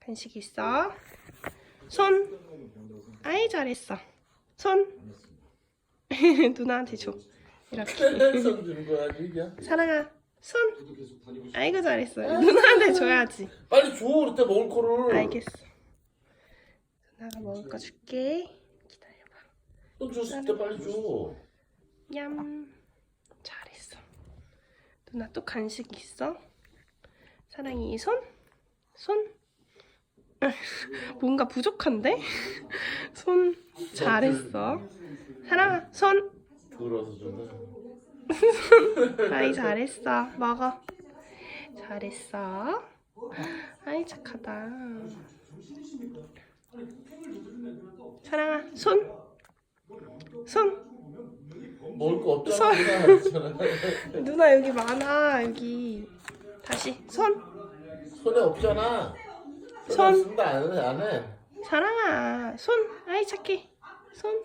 간식 있어. 손. 아이 잘했어. 손. 누나한테 줘. 이렇게. 손 주는 거야 이게 사랑아. 손. 아이고 잘했어. 누나한테 줘야지. 빨리 줘 그때 먹을 거를 알겠어. 누나가 먹을 거 줄게. 기다려봐. 또 줬을 때 빨리 줘 냠. 잘했어. 누나 또 간식 있어? 사랑이 손? 손? 뭔가 부족한데? 손 잘했어. 사랑아 손. 들어서 준다 아이 잘했어. 먹어. 잘했어. 아이 착하다. 사랑아 손. 손. 먹을 거 없잖아. 누나 여기 많아 여기. 다시 손. 손에 없잖아 손. 쓴다 안 해 안 해 사랑아 손. 아이 착해. 손.